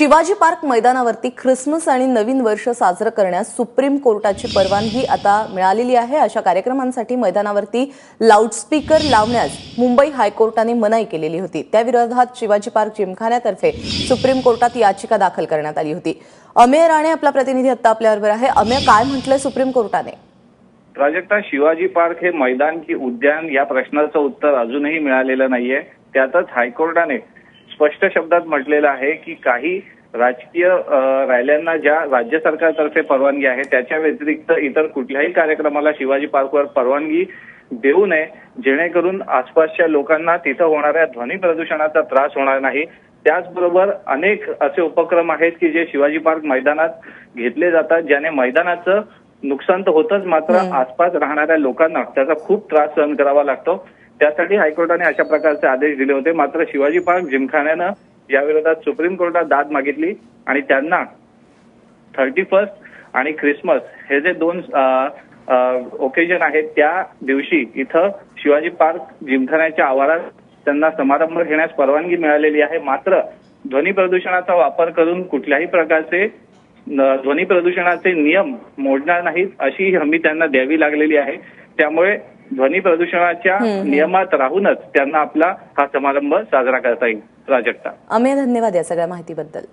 Shivaji park मैदानावरती Christmas आणि नवीन वर्ष साजरं करण्यास सुप्रीम कोर्टाची परवानगी आता मिळालेली आहे. अशा कार्यक्रमांसाठी मैदानावरती लाऊडस्पीकर लावण्यास मुंबई हायकोर्टाने मनाई केलेली होती. त्याविरोधात शिवाजी पार्क जिमखान्यातर्फे सुप्रीम कोर्टात याचिका दाखल करण्यात आली होती. अमेय राणे आपला प्रतिनिधी आता आपल्याबरोबर आहे. अमेय काय म्हटलंय सुप्रीम कोर्टाने? प्राजक्ता शिवाजी पार्क हे मैदान की उद्यान या प्रश्नाचं उत्तर अजूनही मिळालेलं नाहीये. त्यातच हायकोर्टाने स्पष्ट शब्दात म्हटलेलं आहे की काही राजकीय रॅल्यांना ज्या राज्य सरकारतर्फे परवानगी आहे त्याच्या व्यतिरिक्त इतर कुठल्याही कार्यक्रमाला शिवाजी पार्कवर परवानगी देऊ नये जेणेकरून आसपासच्या लोकांना तिथं होणाऱ्या ध्वनी प्रदूषणाचा त्रास होणार नाही. त्याचबरोबर अनेक असे उपक्रम आहेत की जे शिवाजी पार्क मैदानात घेतले जातात ज्याने मैदानाचं नुकसान तर होतच मात्र आसपास राहणाऱ्या लोकांना त्याचा खूप त्रास सहन करावा लागतो. त्यासाठी हायकोर्टाने अशा प्रकारचे आदेश दिले होते. मात्र शिवाजी पार्क जिमखान्यानं याविरोधात सुप्रीम कोर्टात दाद मागितली आणि त्यांना थर्टी फर्स्ट आणि ख्रिसमस हे जे दोन ओकेजन आहेत त्या दिवशी इथं शिवाजी पार्क जिमखान्याच्या आवारात त्यांना समारंभ घेण्यास परवानगी मिळालेली आहे. मात्र ध्वनी प्रदूषणाचा वापर करून कुठल्याही प्रकारचे ध्वनी प्रदूषणाचे नियम मोडणार नाहीत अशी हमी त्यांना द्यावी लागलेली आहे. त्यामुळे ध्वनी प्रदूषणाच्या नियमात राहूनच त्यांना आपला हा समारंभ साजरा करता येईल. प्राजक्ता अमेय धन्यवाद या सगळ्या माहितीबद्दल.